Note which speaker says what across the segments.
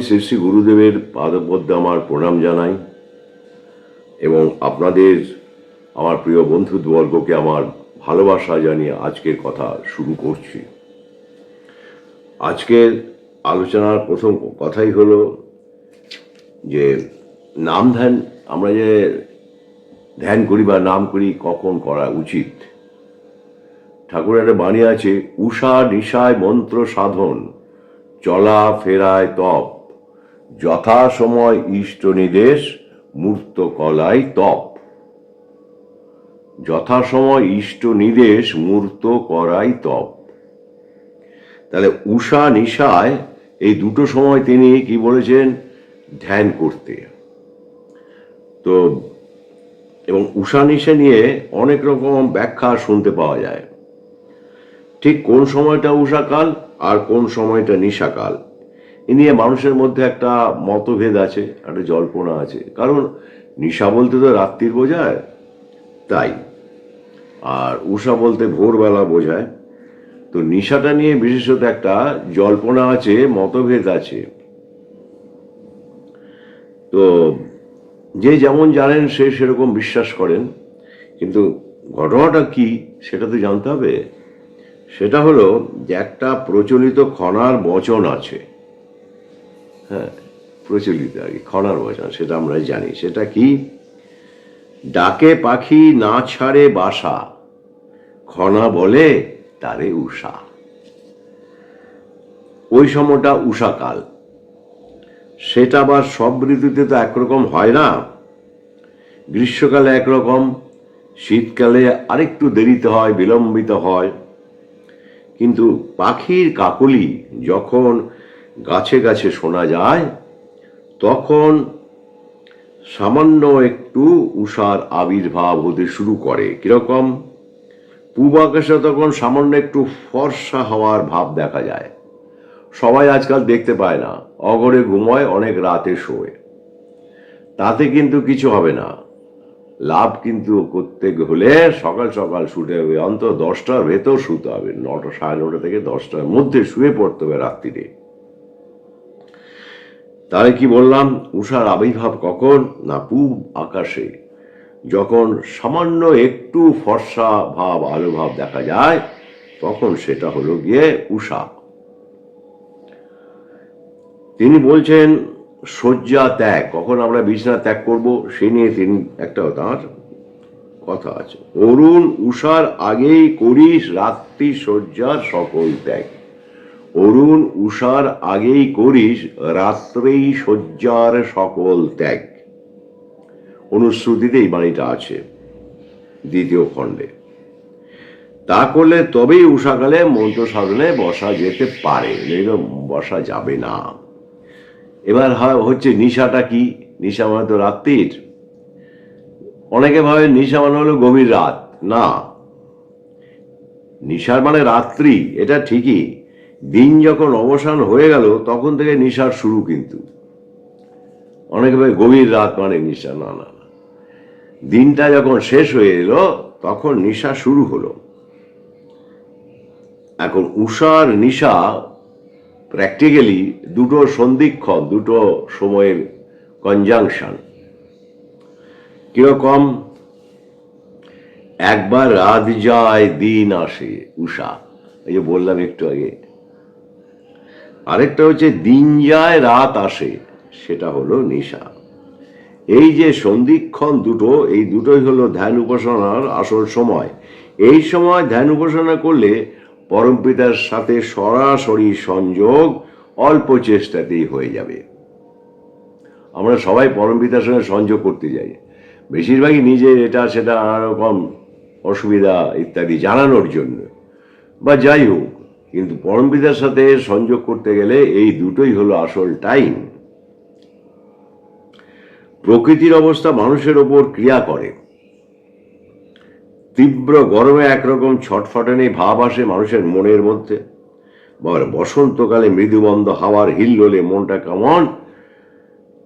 Speaker 1: শ্রী শ্রী গুরুদেবের পাদপদ্মে আমার প্রণাম জানাই এবং আপনাদের, আমার প্রিয় বন্ধুবর্গকে আমার ভালোবাসা জানিয়ে আজকের কথা শুরু করছি। আজকের আলোচনার প্রথম কথাই হলো যে, নাম ধ্যান, আমরা যে ধ্যান করি বা নাম করি কখন করা উচিত? ঠাকুরের একটা বাণী আছে, উষা নিশায় মন্ত্র সাধন, চলা ফেরায় তপ। যথা সময় ইষ্ট নির্দেশ মূর্ত কলায় তপ। যথা সময় ইষ্ট নির্দেশ মূর্ত করাই তপ। তাহলে উষা নিশায় এই দুটো সময় তিনি কি বলেছেন? ধ্যান করতে। তো এবং উষা নিশা নিয়ে অনেক রকম ব্যাখ্যা শুনতে পাওয়া যায়। ঠিক কোন সময়টা উষাকাল আর কোন সময়টা নিশাকাল? এ নিয়ে মানুষের মধ্যে একটা মতভেদ আছে, একটা জল্পনা আছে। কারণ নিশা বলতে তো রাত্রির বোঝায়, তাই। আর উষা বলতে ভোরবেলা বোঝায়। তো নিশাটা নিয়ে বিশেষত একটা জল্পনা আছে, মতভেদ আছে। তো যে যেমন জানেন, সে সেরকম বিশ্বাস করেন। কিন্তু ঘটনাটা কি, সেটা তো জানতে হবে। সেটা হলো যে একটা প্রচলিত খনার বচন আছে। হ্যাঁ প্রচলিত আর কি খনার বচন সেটা আমরা জানি। সেটা কি? ডাকে পাখি না ছাড়ে বাসা খনা বলে তারে উষা। ওই সময়টা উষাকাল। সেটা আবার সব ঋতুতে তো একরকম হয় না। গ্রীষ্মকালে একরকম, শীতকালে আরেকটু দেরিতে হয়, বিলম্বিত হয়। কিন্তু পাখির কাকলি যখন গাছে গাছে শোনা যায়, তখন সামান্য একটু উষার আবির্ভাব হতে শুরু করে। কীরকম? পূব আকাশে তখন সামান্য একটু ফর্সা হওয়ার ভাব দেখা যায়। সবাই আজকাল দেখতে পায় না, অগরে ঘুমোয়, অনেক রাতে শোয়। তাতে কিন্তু কিছু হবে না। লাভ কিন্তু করতে হলে সকাল সকাল শুতে হবে, অন্তত দশটার ভেতর শুতে হবে। নটা, সাড়ে নটা থেকে দশটার মধ্যে শুয়ে পড়তে হবে রাত্রিরে। তাহলে কি বললাম? উষার আবির্ভাব কখন? না পূব আকাশে। যখন সামান্য একটু ফর্সা ভাব আলো ভাব দেখা যায়, তখন সেটা হলো গিয়ে উষা তিনি বলছেন, শয্যা ত্যাগ। কখন আমরা বিছানা ত্যাগ করব? সে নিয়ে তিনি একটা তাঁর কথা আছে। অরুণ উষার আগেই করিস রাত্রি শয্যার সকল ত্যাগ। অরুণ, উষার আগেই করিস, রাত্রেই শয্যার সকল ত্যাগ। অনুশ্রুতিতে এই বাণীটা আছে দ্বিতীয় খণ্ডে। তা করলে তবেই উষাকালে মন্ত্র সাধনে বসা যেতে পারে বসা যাবে না। এবার হচ্ছে নিশাটা কি? নিশা মানে তো রাত্রির। অনেকে ভাবে নিশা মানে হলো গভীর রাত। না। নিশার মানে রাত্রি, এটা ঠিকই। দিন যখন অবসান হয়ে গেল, তখন থেকে নিশার শুরু কিন্তু। অনেকে ভাবে গভীর রাত মানে নিশা, না না না। দিনটা যখন শেষ হয়ে এলো, তখন নিশা শুরু হলো। এখন উষার নিশা প্র্যাকটিক্যালি দুটো সন্ধিক্ষণ, দুটো সময়ের কনজাংশন কীরকম? একবার রাত যায়, দিন আসে উষা। এই যে বললাম একটু আগে। আরেকটা হচ্ছে দিন যায়, রাত আসে, সেটা হলো নিশা। এই যে সন্ধিক্ষণ দুটো, এই দুটোই হলো ধ্যান উপাসনার আসল সময়। এই সময় ধ্যান উপাসনা করলে পরমপিতার সাথে সরাসরি সংযোগ অল্প চেষ্টাতেই হয়ে যাবে। আমরা সবাই পরমপিতার সঙ্গে সংযোগ করতে যাই। বেশিরভাগই নিজের এটা, সেটা নানা রকম অসুবিধা ইত্যাদি জানানোর জন্য। বা যাই হোক কিন্তু পরমপিতার সাথে সংযোগ করতে গেলে এই দুটোই হলো আসল টাইম। প্রকৃতির অবস্থা মানুষের ওপর ক্রিয়া করে। তীব্র গরমে একরকম ছটফটানি ভাব আসে মানুষের মনের মধ্যে। আবার বসন্তকালে মৃদুবন্ধ হাওয়ার হিল্লোলে মনটা কেমন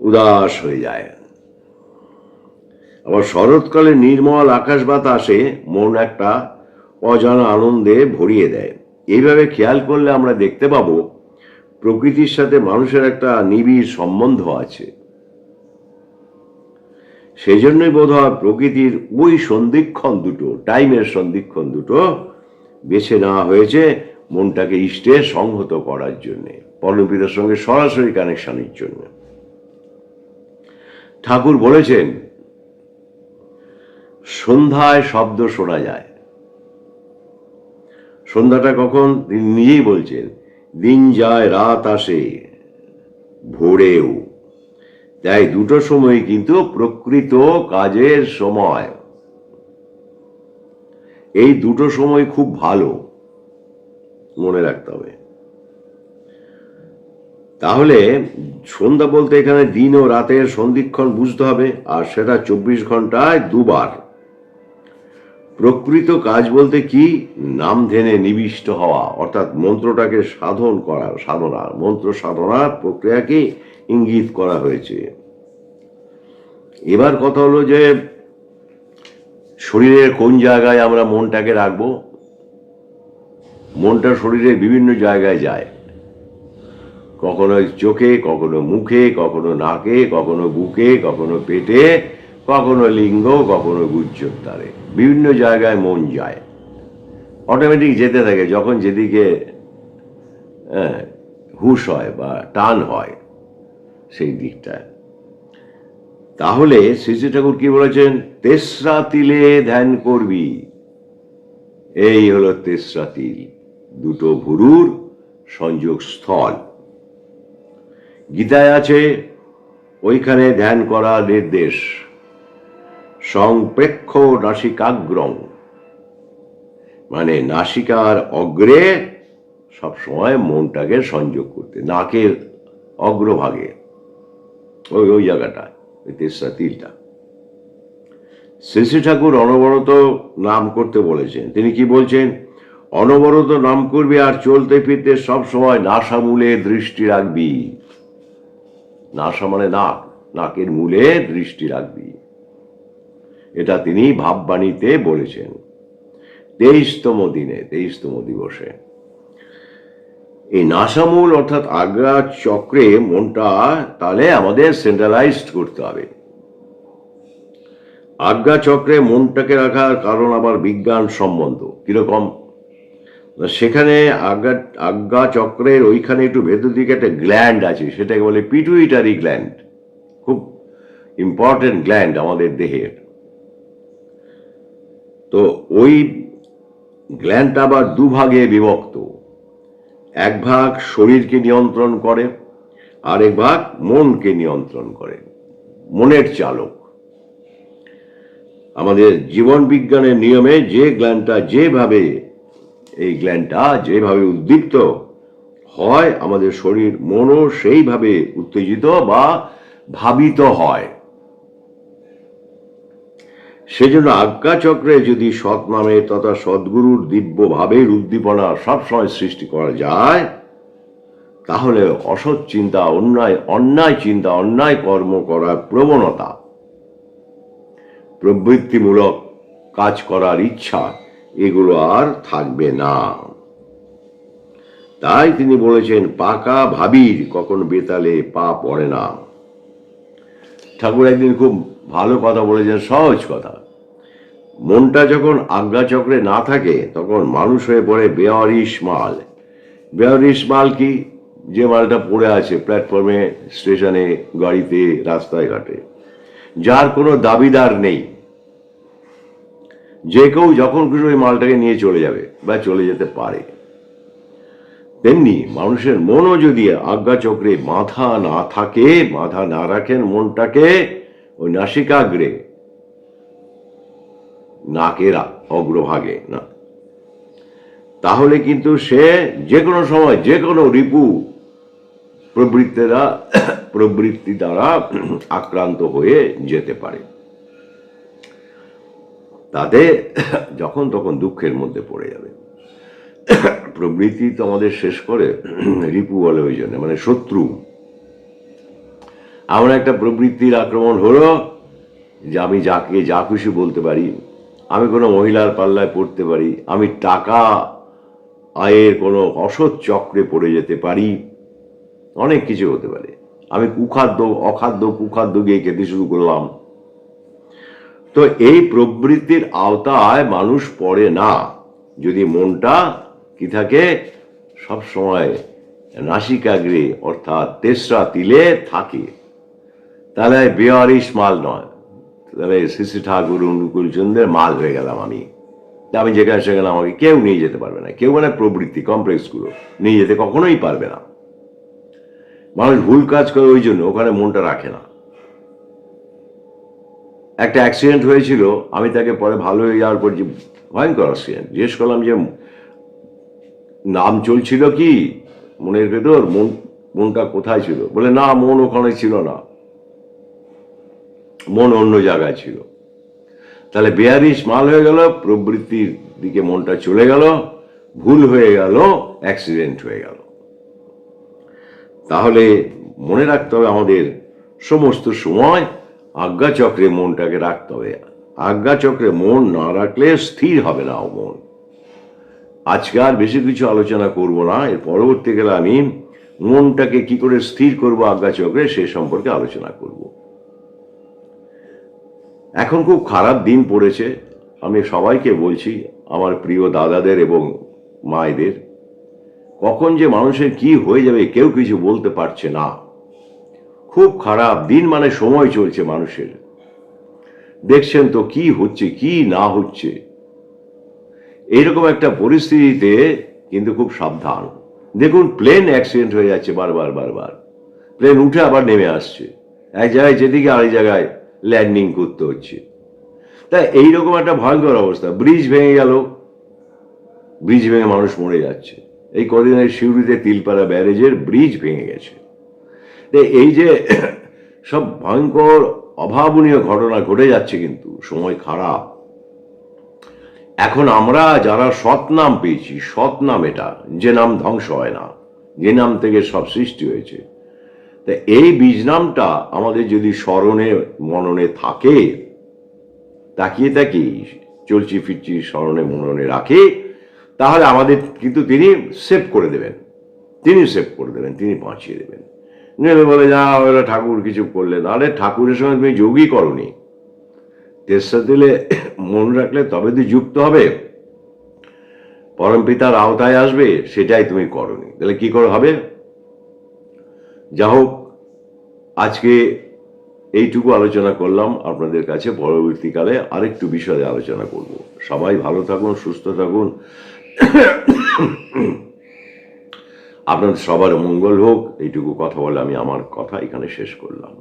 Speaker 1: উদাস হয়ে যায়। আবার শরৎকালে নির্মল আকাশ বাতাসে মন একটা অজানা আনন্দে ভরিয়ে দেয়। এইভাবে খেয়াল করলে আমরা দেখতে পাবো, প্রকৃতির সাথে মানুষের একটা নিবিড় সম্বন্ধ আছে। সেই জন্যই বোধ হয় প্রকৃতির ওই সন্ধিক্ষণ দুটো, টাইমের সন্ধিক্ষণ দুটো বেছে নেওয়া হয়েছে মনটাকে ইষ্টে সংহত করার জন্য, পরমপিতার সঙ্গে সরাসরি কানেকশনের জন্য। ঠাকুর বলেছেন, সন্ধ্যায় শব্দ শোনা যায়। সন্ধ্যাটা কখন? নিজেই বলছেন, দিন যায়, রাত আসে, ভোরেও। তাই দুটো সময় কিন্তু প্রকৃত কাজের সময়। এই দুটো সময় খুব ভালো, মনে রাখতে হবে। তাহলে সন্ধ্যা বলতে এখানে দিন ও রাতের সন্ধিক্ষণ বুঝতে হবে, আর সেটা চব্বিশ ঘন্টায় দুবার। প্রকৃত কাজ বলতে কি? নাম ধ্যানে নিবিষ্ট হওয়া, অর্থাৎ মন্ত্রটাকে সাধন করা, সাধনা। মন্ত্র সাধনার প্রক্রিয়াকে ইঙ্গিত করা হয়েছে। এবার কথা হলো যে, শরীরের কোন জায়গায় আমরা মনটাকে রাখব? মনটা শরীরের বিভিন্ন জায়গায় যায়। কখনো চোখে, কখনো মুখে, কখনো নাকে, কখনো বুকে, কখনো পেটে কখনো লিঙ্গ কখনো গুজ্জোত্তারে বিভিন্ন জায়গায় মন যায়। অটোমেটিক যেতে থাকে যখন যেদিকে হ্যাঁ, হুশ হয় বা টান হয় সেই দিকটায়। তাহলে শ্রী শ্রী ঠাকুর কি বলেছেন? তেসরা তিলে ধ্যান করবি। এই হলো তেসরা তিল। দুটো ভুরুর সংযোগ স্থল। গীতায় আছে ওইখানে ধ্যান করা নির্দেশ। সংপ্রেক্ষ নাসিকাগ্রং। মানে নাসিকার অগ্রে সবসময় মনটাকে সংযোগ করতে, নাকের অগ্রভাগে। ওই ওই জায়গাটা তেসরা তিলটা শ্রী শ্রী ঠাকুর অনবরত নাম করতে বলেছেন। তিনি কি বলছেন? অনবরত নাম করবি আর চলতে ফিরতে সব সময় নাসা মূলে দৃষ্টি রাখবি। নাসা মানে নাক, নাকের মূলে দৃষ্টি রাখবি। এটা তিনি ভাববাণীতে বলেছেন। তেইশতম দিনে, তেইশতম দিবসে। এই নাসামূল অর্থাৎ আগ্রা চক্রে মনটা তাহলে আমাদের সেন্ট্রালাইজড করতে হবে। আজ্ঞা চক্রে মনটাকে রাখার কারণ আবার বিজ্ঞান সম্বন্ধ, কীরকম? সেখানে আজ্ঞা আজ্ঞা চক্রের ওইখানে একটু ভেতর দিকে একটা গ্ল্যান্ড আছে, সেটাকে বলে পিটুইটারি গ্ল্যান্ড খুব ইম্পর্টেন্ট গ্ল্যান্ড আমাদের দেহের। তো ওই গ্ল্যান্ডটা আবার দুভাগে বিভক্ত। এক ভাগ শরীরকে নিয়ন্ত্রণ করে আর এক ভাগ মনকে নিয়ন্ত্রণ করে, মনের চালক। আমাদের জীবন বিজ্ঞানের নিয়মে যে গ্ল্যান্ডটা যেভাবে, এই গ্ল্যান্ডটা যেভাবে উদ্দীপ্ত হয়, আমাদের শরীর মনও সেইভাবে উত্তেজিত বা ভাবিত হয়। সেজন্য আজ্ঞা চক্রে যদি সৎ নামে তথা সদ্গুরুর দিব্য ভাবের উদ্দীপনা সবসময় সৃষ্টি করা যায়, তাহলে অসৎ চিন্তা, অন্যায় অন্যায় চিন্তা, অন্যায় কর্ম করার প্রবণতা, প্রবৃত্তিমূলক কাজ করার ইচ্ছা, এগুলো আর থাকবে না। তাই তিনি বলেছেন, পাকা ভাবির কখন বেতালে পা পড়ে না। ঠাকুর একদিন খুব ভালো কথা বলেছেন, সহজ কথা। মনটা যখন আজ্ঞাচক্রে না থাকে, তখন মানুষ হয়ে পড়ে বেয়ারিশ মাল। বেয়ারিশ মাল কি? যে মালটা পড়ে আছে প্ল্যাটফর্মে, স্টেশনে, গাড়িতে, রাস্তায় ঘাটে। যার কোনো দাবিদার নেই। যে কেউ যখন খুশি ওই মালটাকে নিয়ে চলে যাবে বা চলে যেতে পারে। তেমনি মানুষের মনও যদি আজ্ঞা চক্রে মাথা না থাকে, মাথা না রাখেন মনটাকে, ওই নাসিকাগ্রে নাকের অগ্রভাগে, না। তাহলে কিন্তু সে যে কোনো সময় যে কোনো রিপু প্রবৃত্তি দ্বারা প্রবৃত্তি দ্বারা আক্রান্ত হয়ে যেতে পারে। তাতে যখন তখন দুঃখের মধ্যে পড়ে যাবে। প্রবৃত্তি তো আমাদের শেষ করে রিপু বলে ওই জন্য মানে শত্রু। এমন একটা প্রবৃত্তির আক্রমণ হলো যে আমি যাকে যা খুশি বলতে পারি আমি কোনো মহিলার পাল্লায় পড়তে পারি, আমি টাকা আয়ের কোনো অসৎ চক্রে পড়ে যেতে পারি, অনেক কিছু হতে পারে। আমি কুখাদ্য, অখাদ্য, কুখাদ্য গিয়ে খেতে শুরু করলাম। তো এই প্রবৃত্তির আওতায় মানুষ পড়ে না। যদি মনটা কি থাকে, সব সময় নাসিকাগ্রে অর্থাৎ তেসরা তিলে থাকে। তাহলে বেয়ারিশ মাল নয়। তাহলে শ্রী ঠাকুর অনুকূলচন্দ্রের মাল হয়ে গেলাম আমি। আমি যেখানে সেখানে আমাকে কেউ নিয়ে যেতে পারবে না। কেউ মানে প্রবৃত্তি কমপ্লেক্সগুলো নিয়ে যেতে কখনোই পারবে না। মানুষ ভুল কাজ করে ওই জন্য ওখানে মনটা রাখে না। একটা অ্যাক্সিডেন্ট হয়েছিল, আমি তাকে পরে ভালো হয়ে যাওয়ার পর যে ভয়ঙ্কর অ্যাক্সিডেন্ট জিজ্ঞেস করলাম যে, নাম চলছিল কি? মনের ভেতর, মন, মনটা কোথায় ছিল? বলে, না, মন ওখানে ছিল না। মন অন্য জায়গায় ছিল। তাহলে বেয়ারিশ মাল হয়ে গেল, প্রবৃত্তির দিকে মনটা চলে গেল, ভুল হয়ে গেল অ্যাক্সিডেন্ট হয়ে গেল। তাহলে মনে রাখতে হবে আমাদের সমস্ত সময় আজ্ঞা চক্রে মনটাকে রাখতে হবে। আজ্ঞা চক্রে মন না রাখলে স্থির হবে না ও মন। আজকে আর বেশি কিছু আলোচনা করব না, এর পরবর্তীকালে আমি মনটাকে কি করে স্থির করব আজ্ঞা চক্রে সে সম্পর্কে আলোচনা করব। এখন খুব খারাপ দিন পড়েছে। আমি সবাইকে বলছি, আমার প্রিয় দাদাদের এবং মায়েদের, কখন যে মানুষের কি হয়ে যাবে কেউ কিছু বলতে পারছে না। খুব খারাপ দিন মানে সময় চলছে মানুষের। দেখছেন তো কি হচ্ছে, কি না হচ্ছে। এইরকম একটা পরিস্থিতিতে কিন্তু খুব সাবধান। দেখুন প্লেন অ্যাক্সিডেন্ট হয়ে যাচ্ছে বারবার বারবার। প্লেন উঠে আবার নেমে আসছে। এক জায়গায় যেদিকে আরেক জায়গায় ল্যান্ডিং করতে হচ্ছে। তা এইরকম একটা ভয়ঙ্কর অবস্থা। ব্রিজ ভেঙে গেল, ব্রিজ ভেঙে মানুষ মরে যাচ্ছে। এই কদিনের শিউরিতে তিলপাড়া ব্যারেজের ব্রিজ ভেঙে গেছে। এই যে সব ভয়ঙ্কর, অভাবনীয় ঘটনা ঘটে যাচ্ছে কিন্তু, সময় খারাপ। এখন আমরা যারা সৎ নাম পেয়েছি, সৎ নাম এটা, যে নাম ধ্বংস হয় না, যে নাম থেকে সব সৃষ্টি হয়েছে। তা এই বীজ নামটা আমাদের যদি স্মরণে, মননে থাকে, তাকিয়ে তাকি চলছি ফিরছি স্মরণে, মননে রাখে, তাহলে আমাদের কিন্তু তিনি সেভ করে দেবেন। তিনি সেভ করে দেবেন, তিনি বাঁচিয়ে দেবেন। নেবে বলে, যা ওরা ঠাকুর কিছু করলেন আরে ঠাকুরের সঙ্গে তুমি যোগই করনি। তেসরা দিলে মন রাখলে তবে তো যুক্ত হবে। পরম পিতার আওতায় আসবে, সেটাই তুমি করনি। তাহলে কি করে হবে? যা হোক আজকে এইটুকু আলোচনা করলাম আপনাদের কাছে, পরবর্তীকালে আরেকটু বিষয়ে আলোচনা করব। সবাই ভালো থাকুন, সুস্থ থাকুন। আপনাদের সবার মঙ্গল হোক, এইটুকু কথা বলে আমি আমার কথা এখানে শেষ করলাম।